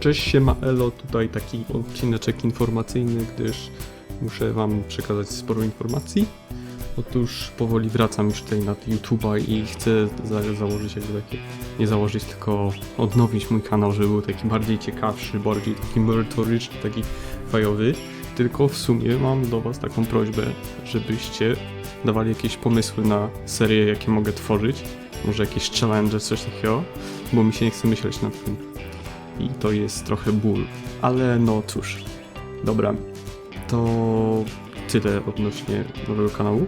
Cześć, siema Elo, tutaj taki odcineczek informacyjny, gdyż muszę wam przekazać sporo informacji. Otóż powoli wracam już tutaj na YouTube'a i chcę za założyć jakby takie, nie założyć, tylko odnowić mój kanał, żeby był taki bardziej ciekawszy, bardziej taki merytoryczny, taki fajowy. Tylko w sumie mam do was taką prośbę, żebyście dawali jakieś pomysły na serie, jakie mogę tworzyć. Może jakieś challenge, coś takiego, bo mi się nie chce myśleć nad tym i to jest trochę ból. Ale no cóż, dobra, to tyle odnośnie nowego kanału.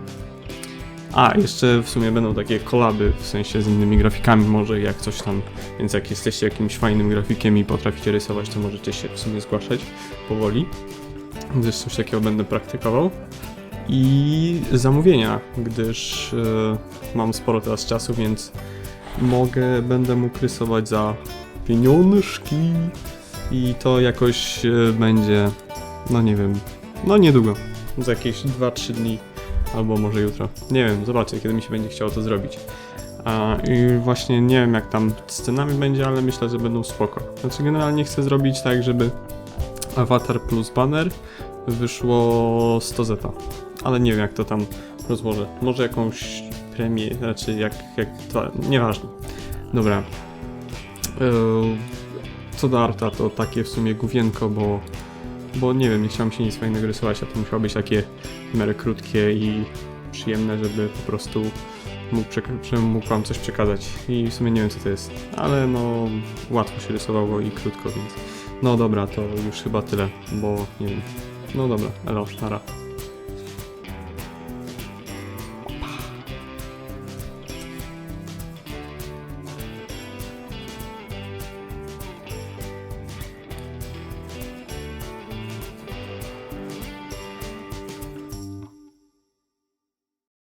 A, jeszcze w sumie będą takie kolaby, w sensie z innymi grafikami może jak coś tam, więc jak jesteście jakimś fajnym grafikiem i potraficie rysować, to możecie się w sumie zgłaszać powoli, gdyż coś takiego będę praktykował. I zamówienia, gdyż e, mam sporo teraz czasu, więc mogę, będę mógł rysować za pieniążki i to jakoś e, będzie, no nie wiem, no niedługo, za jakieś 2-3 dni albo może jutro. Nie wiem, zobaczę kiedy mi się będzie chciało to zrobić. A, I właśnie nie wiem jak tam z cenami będzie, ale myślę, że będą spoko. Znaczy generalnie chcę zrobić tak, żeby Avatar plus banner wyszło 100 zeta. Ale nie wiem jak to tam rozłożę. Może jakąś premię, znaczy jak, jak to, nieważne. Dobra, Co do arta, to takie w sumie główienko, bo, bo nie wiem, nie chciałem się nic fajnego rysować, a to musiało być takie w miarę krótkie i przyjemne, żeby po prostu mógł, mógł wam coś przekazać. I w sumie nie wiem co to jest, ale no łatwo się rysowało i krótko, więc no dobra, to już chyba tyle, bo nie wiem. No dobra, elo, nara.